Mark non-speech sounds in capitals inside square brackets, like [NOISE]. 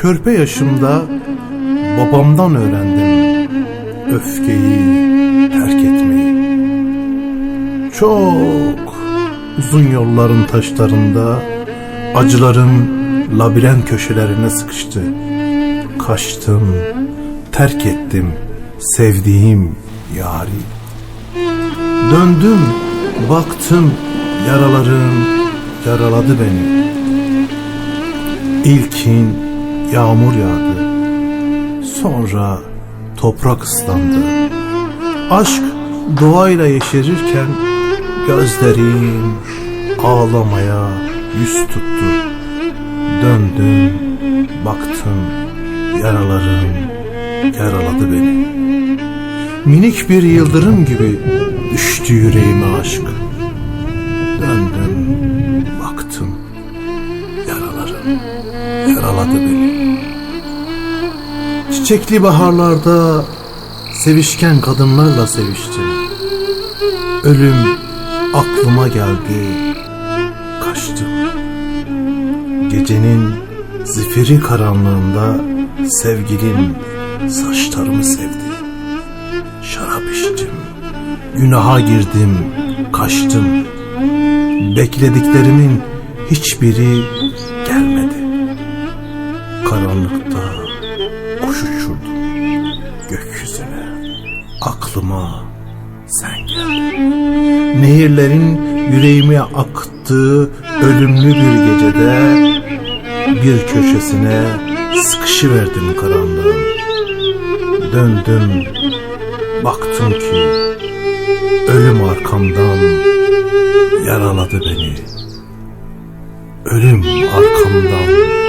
Körpe yaşımda babamdan öğrendim öfkeyi terk etmeyi. Çok uzun yolların taşlarında acılarım labirent köşelerine sıkıştı. Kaçtım, terk ettim sevdiğim yari. Döndüm, baktım yaralarım yaraladı beni. İlkin yağmur yağdı. Sonra toprak ıslandı. Aşk doğayla yeşerirken gözlerim ağlamaya yüz tuttu. Döndüm, baktım yaralarım yaraladı beni. Minik bir yıldırım gibi düştü yüreğime aşk. Döndüm, baktım yaralarım yaraladı beni. [LAUGHS] Çiçekli baharlarda sevişken kadınlarla seviştim. Ölüm aklıma geldi, kaçtım. Gecenin zifiri karanlığında sevgilim saçlarımı sevdi. Şarap içtim, günaha girdim, kaçtım. Beklediklerimin hiçbiri. Karanlıkta kuş uçurdum gökyüzüne. Aklıma sen geldin. Nehirlerin yüreğime akıttığı ölümlü bir gecede bir köşesine sıkışıverdim karanlığın. Döndüm, baktım ki ölüm arkamdan yaraladı beni. Ölüm arkamdan